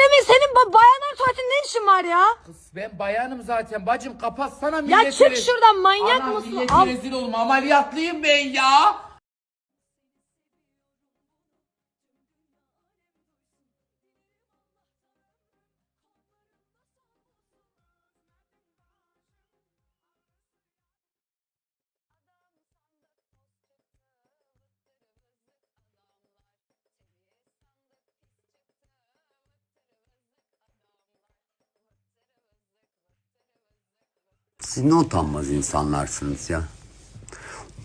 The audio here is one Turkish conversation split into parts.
Mükremin senin ba- bayanlar tuvaletinde ne işin var ya? Kız ben bayanım zaten bacım kapatsana Ya milleti. çık şuradan manyak Anam, mısın? milleti Al. rezil olma ameliyatlıyım ben ya. Siz ne utanmaz insanlarsınız ya.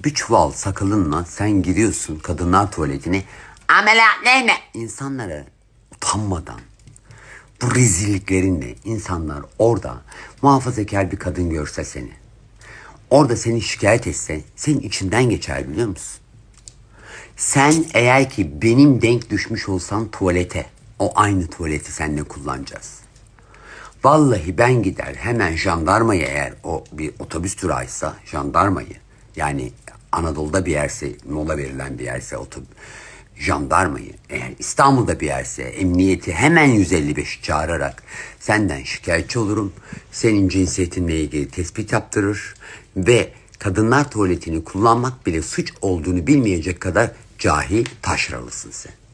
Bir çuval sakalınla sen giriyorsun kadınlar tuvaletine. Ameliyatlıyım İnsanlara utanmadan bu rezilliklerinle insanlar orada muhafazakar bir kadın görse seni. Orada seni şikayet etse senin içinden geçer biliyor musun? Sen eğer ki benim denk düşmüş olsan tuvalete o aynı tuvaleti seninle kullanacağız. Vallahi ben gider hemen jandarmayı eğer o bir otobüs durağıysa jandarmayı yani Anadolu'da bir yerse mola verilen bir yerse otobüs jandarmayı eğer İstanbul'da bir yerse emniyeti hemen 155 çağırarak senden şikayetçi olurum. Senin cinsiyetinle ilgili tespit yaptırır ve kadınlar tuvaletini kullanmak bile suç olduğunu bilmeyecek kadar cahil taşralısın sen.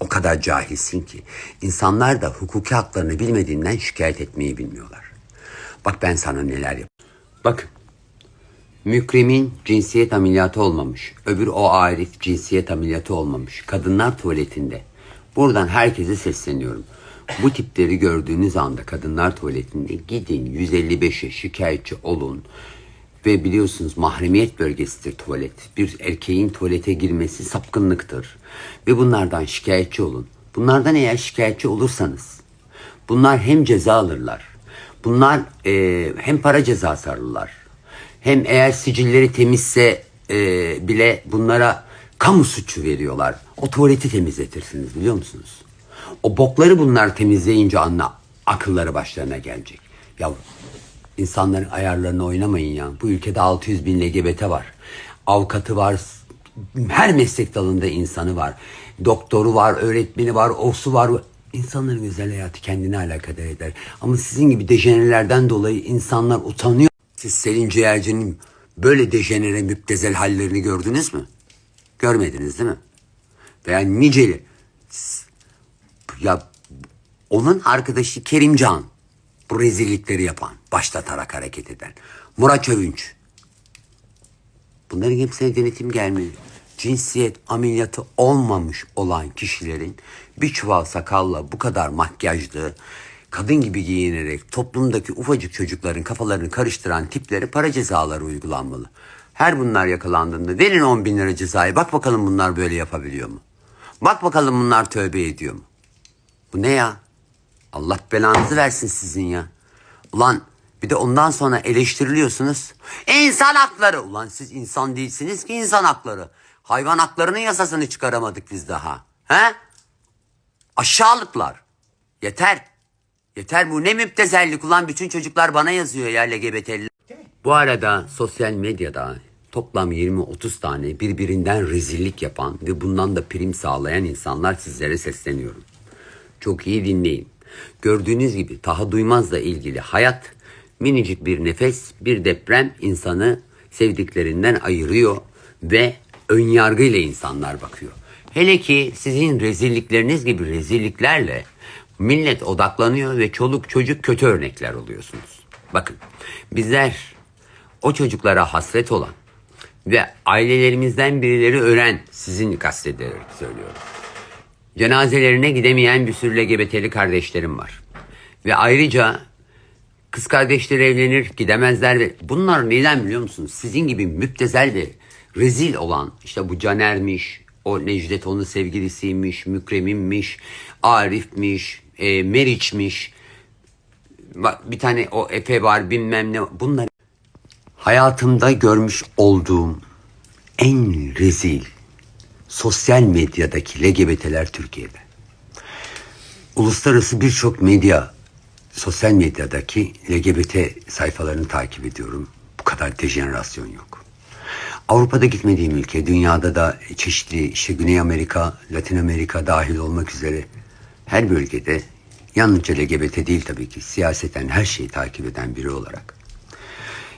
O kadar cahilsin ki insanlar da hukuki haklarını bilmediğinden şikayet etmeyi bilmiyorlar. Bak ben sana neler yap. Bakın. Mükremin cinsiyet ameliyatı olmamış. Öbür o Arif cinsiyet ameliyatı olmamış. Kadınlar tuvaletinde. Buradan herkese sesleniyorum. Bu tipleri gördüğünüz anda kadınlar tuvaletinde gidin 155'e şikayetçi olun. Ve biliyorsunuz mahremiyet bölgesidir tuvalet. Bir erkeğin tuvalete girmesi sapkınlıktır. Ve bunlardan şikayetçi olun. Bunlardan eğer şikayetçi olursanız bunlar hem ceza alırlar. Bunlar e, hem para cezası alırlar. Hem eğer sicilleri temizse e, bile bunlara kamu suçu veriyorlar. O tuvaleti temizletirsiniz biliyor musunuz? O bokları bunlar temizleyince anla akılları başlarına gelecek. Ya insanların ayarlarını oynamayın ya. Bu ülkede 600 bin LGBT var. Avukatı var. Her meslek dalında insanı var. Doktoru var, öğretmeni var, osu var. İnsanların özel hayatı kendine alakadar eder. Ama sizin gibi dejenerelerden dolayı insanlar utanıyor. Siz Selin Ciğerci'nin böyle dejenere müptezel hallerini gördünüz mü? Görmediniz değil mi? Veya niceli. Ya onun arkadaşı Kerimcan. Bu rezillikleri yapan, başlatarak hareket eden. Murat Övünç. Bunların hepsine denetim gelmiyor. Cinsiyet ameliyatı olmamış olan kişilerin bir çuval sakalla bu kadar makyajlı, kadın gibi giyinerek toplumdaki ufacık çocukların kafalarını karıştıran tiplere para cezaları uygulanmalı. Her bunlar yakalandığında verin 10 bin lira cezayı. Bak bakalım bunlar böyle yapabiliyor mu? Bak bakalım bunlar tövbe ediyor mu? Bu ne ya? Allah belanızı versin sizin ya. Ulan bir de ondan sonra eleştiriliyorsunuz. İnsan hakları. Ulan siz insan değilsiniz ki insan hakları. Hayvan haklarının yasasını çıkaramadık biz daha. He? Aşağılıklar. Yeter. Yeter bu ne müptezellik ulan bütün çocuklar bana yazıyor ya LGBT'li. Bu arada sosyal medyada toplam 20-30 tane birbirinden rezillik yapan ve bundan da prim sağlayan insanlar sizlere sesleniyorum. Çok iyi dinleyin. Gördüğünüz gibi Taha Duymaz'la ilgili hayat minicik bir nefes, bir deprem insanı sevdiklerinden ayırıyor ve ön yargıyla insanlar bakıyor. Hele ki sizin rezillikleriniz gibi rezilliklerle millet odaklanıyor ve çoluk çocuk kötü örnekler oluyorsunuz. Bakın bizler o çocuklara hasret olan ve ailelerimizden birileri ölen sizin kastederek söylüyorum. Cenazelerine gidemeyen bir sürü LGBT'li kardeşlerim var. Ve ayrıca kız kardeşleri evlenir gidemezler ve bunlar neden biliyor musunuz? Sizin gibi müptezel ve rezil olan işte bu Caner'miş, o Necdet onun sevgilisiymiş, Mükrem'inmiş, Arif'miş, e, Meriç'miş. Bir tane o Efe var bilmem ne bunlar hayatımda görmüş olduğum en rezil sosyal medyadaki LGBT'ler Türkiye'de. Uluslararası birçok medya, sosyal medyadaki LGBT sayfalarını takip ediyorum. Bu kadar dejenerasyon yok. Avrupa'da gitmediğim ülke, dünyada da çeşitli işte Güney Amerika, Latin Amerika dahil olmak üzere her bölgede Yalnızca LGBT değil tabii ki. Siyaseten her şeyi takip eden biri olarak.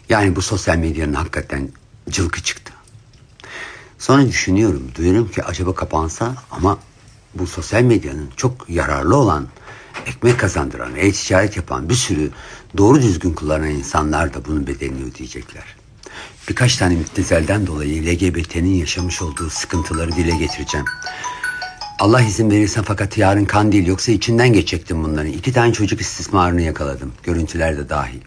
Yani bu sosyal medyanın hakikaten cılkı çıktı. Sonra düşünüyorum, diyorum ki acaba kapansa ama bu sosyal medyanın çok yararlı olan, ekmek kazandıran, e-ticaret yapan bir sürü doğru düzgün kullanan insanlar da bunun bedelini ödeyecekler. Birkaç tane müptezelden dolayı LGBT'nin yaşamış olduğu sıkıntıları dile getireceğim. Allah izin verirse fakat yarın kan değil yoksa içinden geçecektim bunların. İki tane çocuk istismarını yakaladım. Görüntüler de dahil.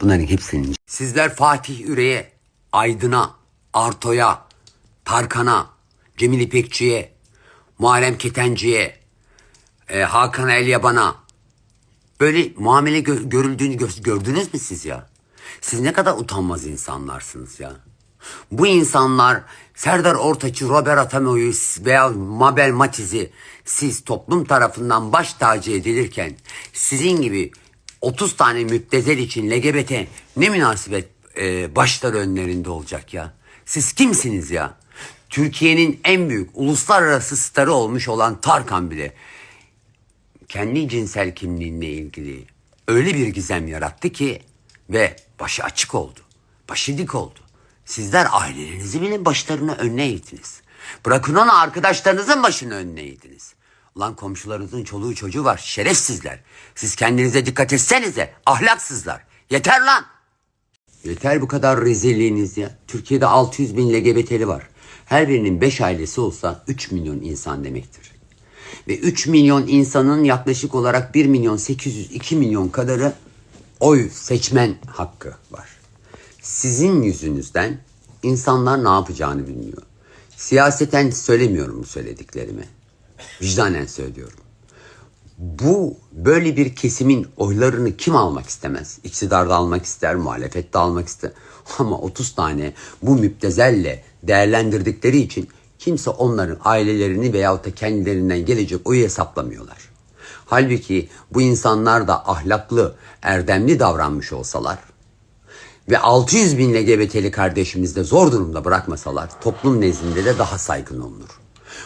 Bunların hepsinin... Sizler Fatih Üre'ye, Aydın'a, Arto'ya, Tarkan'a, Cemil İpekçi'ye, Muharrem Ketenci'ye, e, Hakan Elyaban'a böyle muamele gö- görüldüğünü gö- gördünüz mü siz ya? Siz ne kadar utanmaz insanlarsınız ya. Bu insanlar Serdar Ortaç'ı, Robert Atamo'yu veya Mabel Matiz'i siz toplum tarafından baş tacı edilirken sizin gibi 30 tane müptezel için LGBT ne münasebet e, başlar önlerinde olacak ya. Siz kimsiniz ya? Türkiye'nin en büyük uluslararası starı olmuş olan Tarkan bile kendi cinsel kimliğinle ilgili öyle bir gizem yarattı ki ve başı açık oldu. Başı dik oldu. Sizler ailelerinizi bile başlarına önüne eğdiniz. Bırakın onu arkadaşlarınızın başını önüne eğdiniz. Ulan komşularınızın çoluğu çocuğu var şerefsizler. Siz kendinize dikkat etsenize ahlaksızlar. Yeter lan. Yeter bu kadar rezilliğiniz ya. Türkiye'de 600 bin LGBT'li var. Her birinin 5 ailesi olsa 3 milyon insan demektir. Ve 3 milyon insanın yaklaşık olarak 1 milyon 800 2 milyon kadarı oy seçmen hakkı var. Sizin yüzünüzden insanlar ne yapacağını bilmiyor. Siyaseten söylemiyorum bu söylediklerimi. Vicdanen söylüyorum. Bu böyle bir kesimin oylarını kim almak istemez? İktidarda almak ister, muhalefette almak ister. Ama 30 tane bu müptezelle değerlendirdikleri için kimse onların ailelerini veyahut da kendilerinden gelecek oyu hesaplamıyorlar. Halbuki bu insanlar da ahlaklı, erdemli davranmış olsalar ve 600 bin LGBT'li kardeşimiz de zor durumda bırakmasalar toplum nezdinde de daha saygın olunur.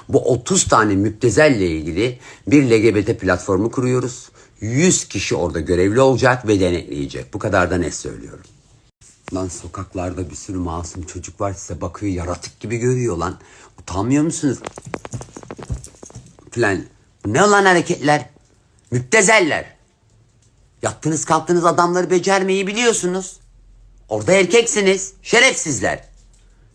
Bu 30 tane müptezelle ilgili bir LGBT platformu kuruyoruz. 100 kişi orada görevli olacak ve denetleyecek. Bu kadar da net söylüyorum. Lan sokaklarda bir sürü masum çocuk var size bakıyor yaratık gibi görüyor lan. Utanmıyor musunuz? Bu Ne olan hareketler? Müptezeller. Yattınız kalktınız adamları becermeyi biliyorsunuz. Orada erkeksiniz. Şerefsizler.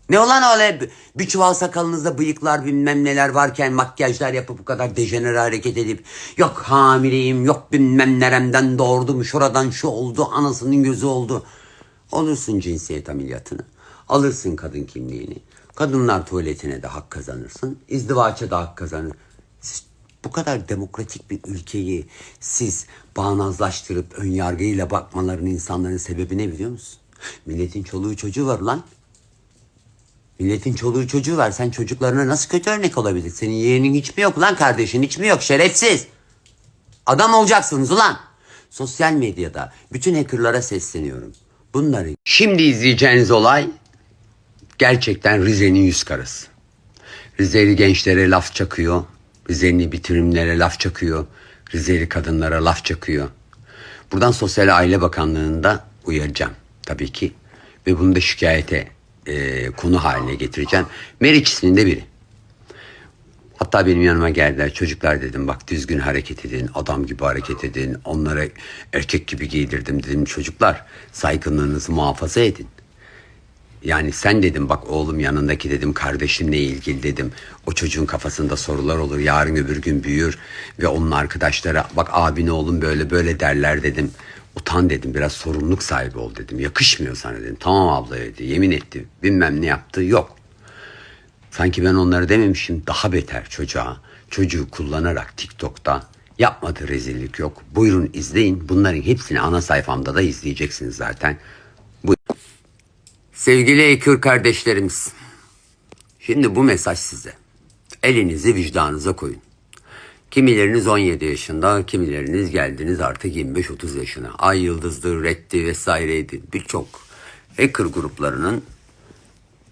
Ne olan öyle bir çuval sakalınızda bıyıklar bilmem neler varken makyajlar yapıp bu kadar dejenere hareket edip yok hamileyim yok bilmem neremden doğurdum şuradan şu oldu anasının gözü oldu. Olursun cinsiyet ameliyatını. Alırsın kadın kimliğini. Kadınlar tuvaletine de hak kazanırsın. İzdivaça da hak kazanır. Siz bu kadar demokratik bir ülkeyi siz bağnazlaştırıp ön yargıyla bakmaların insanların sebebi ne biliyor musun? Milletin çoluğu çocuğu var lan. Milletin çoluğu çocuğu var. Sen çocuklarına nasıl kötü örnek olabilir? Senin yeğenin hiç mi yok lan kardeşin hiç mi yok? Şerefsiz. Adam olacaksınız ulan. Sosyal medyada bütün hackerlara sesleniyorum. Bunları şimdi izleyeceğiniz olay gerçekten Rize'nin yüz karası. Rizeli gençlere laf çakıyor. Rizeli bitirimlere laf çakıyor. Rizeli kadınlara laf çakıyor. Buradan Sosyal Aile Bakanlığı'nda uyaracağım tabii ki. Ve bunu da şikayete e, konu haline getireceğim. Meriç isminde biri. Hatta benim yanıma geldiler. Çocuklar dedim bak düzgün hareket edin, adam gibi hareket edin. Onlara erkek gibi giydirdim dedim. Çocuklar saygınlığınızı muhafaza edin. Yani sen dedim bak oğlum yanındaki dedim kardeşinle ilgili dedim. O çocuğun kafasında sorular olur. Yarın öbür gün büyür ve onun arkadaşları bak abin oğlum böyle böyle derler dedim. Utan dedim biraz sorumluluk sahibi ol dedim. Yakışmıyor sana dedim. Tamam abla dedi. Yemin etti. Bilmem ne yaptı. Yok. Sanki ben onları dememişim. Daha beter çocuğa. Çocuğu kullanarak TikTok'ta yapmadığı rezillik yok. Buyurun izleyin. Bunların hepsini ana sayfamda da izleyeceksiniz zaten. Bu Sevgili Ekür kardeşlerimiz. Şimdi bu mesaj size. Elinizi vicdanınıza koyun. Kimileriniz 17 yaşında, kimileriniz geldiniz artık 25-30 yaşına. Ay yıldızdır, reddi vesaireydi. Birçok hacker gruplarının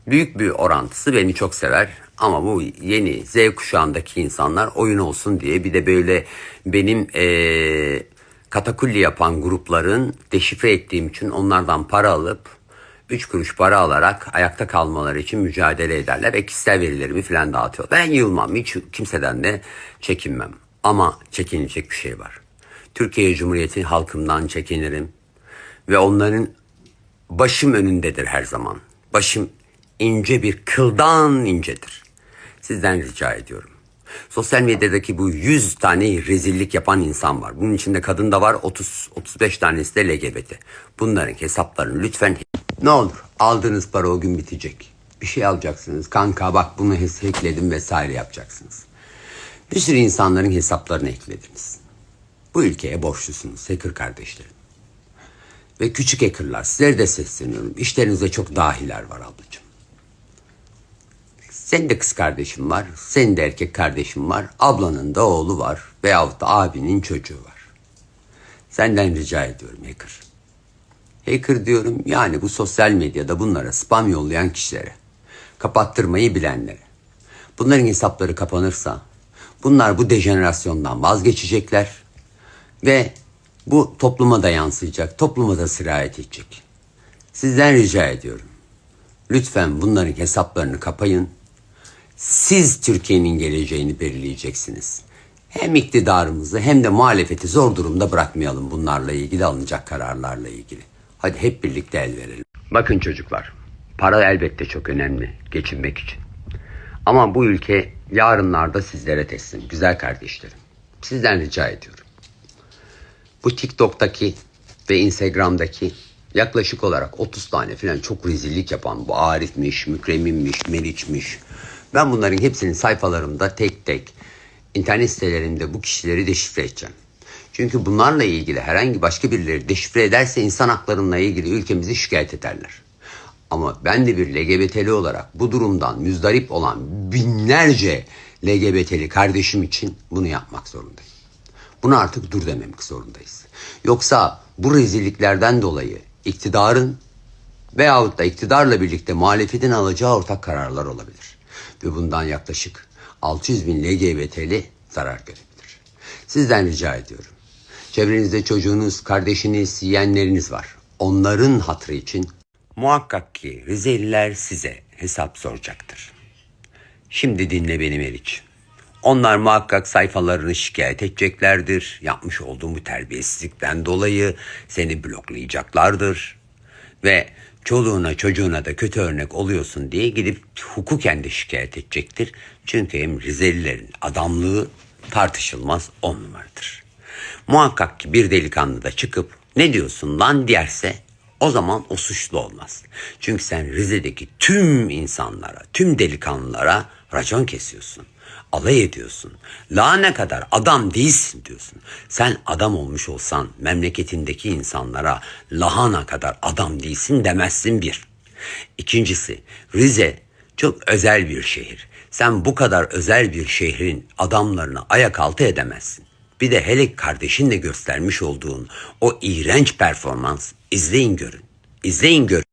büyük bir orantısı beni çok sever. Ama bu yeni Z kuşağındaki insanlar oyun olsun diye bir de böyle benim eee katakulli yapan grupların deşifre ettiğim için onlardan para alıp 3 kuruş para alarak ayakta kalmaları için mücadele ederler ve kişisel verilerimi falan dağıtıyor. Ben yılmam hiç kimseden de çekinmem. Ama çekinilecek bir şey var. Türkiye Cumhuriyeti halkımdan çekinirim ve onların başım önündedir her zaman. Başım ince bir kıldan incedir. Sizden rica ediyorum. Sosyal medyadaki bu 100 tane rezillik yapan insan var. Bunun içinde kadın da var 30 35 tanesi de LGBT. Bunların hesaplarını lütfen ne olur aldığınız para o gün bitecek. Bir şey alacaksınız. Kanka bak bunu hackledim vesaire yapacaksınız. Bir sürü insanların hesaplarını eklediniz. Bu ülkeye borçlusunuz hacker kardeşlerim. Ve küçük hackerlar sizlere de sesleniyorum. İşlerinizde çok dahiler var ablacığım. Senin de kız kardeşin var, senin de erkek kardeşin var, ablanın da oğlu var veyahut da abinin çocuğu var. Senden rica ediyorum hacker. Hacker diyorum yani bu sosyal medyada bunlara spam yollayan kişilere, kapattırmayı bilenlere. Bunların hesapları kapanırsa bunlar bu dejenerasyondan vazgeçecekler ve bu topluma da yansıyacak, topluma da sirayet edecek. Sizden rica ediyorum. Lütfen bunların hesaplarını kapayın. Siz Türkiye'nin geleceğini belirleyeceksiniz. Hem iktidarımızı hem de muhalefeti zor durumda bırakmayalım bunlarla ilgili alınacak kararlarla ilgili. Hadi hep birlikte el verelim. Bakın çocuklar, para elbette çok önemli geçinmek için. Ama bu ülke yarınlarda sizlere teslim, güzel kardeşlerim. Sizden rica ediyorum. Bu TikTok'taki ve Instagram'daki yaklaşık olarak 30 tane falan çok rezillik yapan bu Arif'miş, Mükrem'inmiş, Meriç'miş. Ben bunların hepsinin sayfalarımda tek tek internet sitelerinde bu kişileri deşifre edeceğim. Çünkü bunlarla ilgili herhangi başka birileri deşifre ederse insan haklarıyla ilgili ülkemizi şikayet ederler. Ama ben de bir LGBT'li olarak bu durumdan müzdarip olan binlerce LGBT'li kardeşim için bunu yapmak zorundayım. Buna artık dur dememek zorundayız. Yoksa bu rezilliklerden dolayı iktidarın veyahut da iktidarla birlikte muhalefetin alacağı ortak kararlar olabilir. Ve bundan yaklaşık 600 bin LGBT'li zarar görebilir. Sizden rica ediyorum. Çevrenizde çocuğunuz, kardeşiniz, yeğenleriniz var. Onların hatrı için muhakkak ki Rizeliler size hesap soracaktır. Şimdi dinle beni Meriç. Onlar muhakkak sayfalarını şikayet edeceklerdir. Yapmış olduğum bu terbiyesizlikten dolayı seni bloklayacaklardır. Ve çoluğuna çocuğuna da kötü örnek oluyorsun diye gidip hukuken de şikayet edecektir. Çünkü hem Rizelilerin adamlığı tartışılmaz on numaradır. Muhakkak ki bir delikanlı da çıkıp ne diyorsun lan derse o zaman o suçlu olmaz. Çünkü sen Rize'deki tüm insanlara, tüm delikanlılara racon kesiyorsun. Alay ediyorsun. La ne kadar adam değilsin diyorsun. Sen adam olmuş olsan memleketindeki insanlara lahana kadar adam değilsin demezsin bir. İkincisi Rize çok özel bir şehir. Sen bu kadar özel bir şehrin adamlarını ayak altı edemezsin. Bir de hele kardeşinle göstermiş olduğun o iğrenç performans izleyin görün. İzleyin görün.